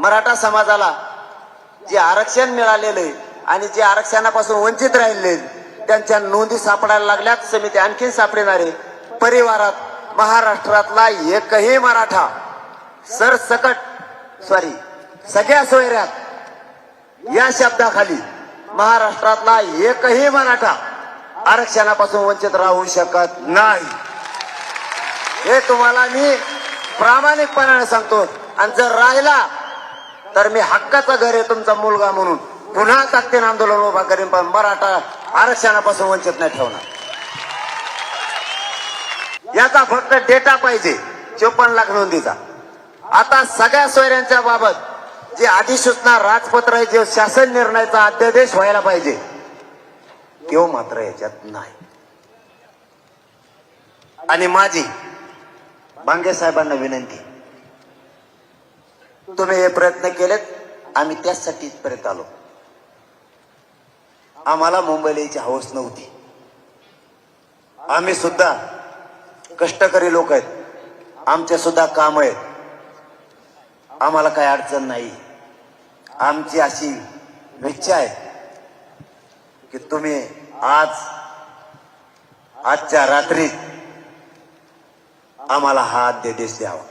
मराठा समाजाला जे आरक्षण मिळालेलं आहे आणि जे आरक्षणापासून वंचित राहिले त्यांच्या नोंदी सापडायला लागल्यात. समिती आणखीन सापडणारे परिवारात महाराष्ट्रातला एकही मराठा सरसकट सॉरी सगळ्या सोयऱ्यात या शब्दाखाली महाराष्ट्रातला एकही मराठा आरक्षणापासून वंचित राहू शकत नाही. हे तुम्हाला मी प्रामाणिकपणाने सांगतो. आणि जर राहिला तर मी हक्काचं घर आहे तुमचा मुलगा म्हणून. पुन्हा ताकदीन आंदोलन उभा करीन पण मराठा आरक्षणापासून वंचित नाही ठेवणार. याचा फक्त डेटा पाहिजे चोपन्न लाख नोंदीचा. आता सगळ्या सोयऱ्यांच्या बाबत जे अधिसूचना राजपत्र आहे जे शासन निर्णयाचा अध्यादेश व्हायला पाहिजे तो मात्र याच्यात नाही. आणि माझी भांगे साहेबांना विनंती तुम्ही हे प्रयत्न केलेत आम्ही त्यासाठी इथपर्यंत आलो. आम्हाला मुंबईला यायची हवस नव्हती. आम्ही सुद्धा कष्टकरी लोक आहेत. आमचे सुद्धा काम आहेत. आम्हाला काही अडचण नाही. आमची अशी इच्छा आहे की तुम्ही आज आजच्या रात्री आम्हाला हा अध्यादेश द्यावा.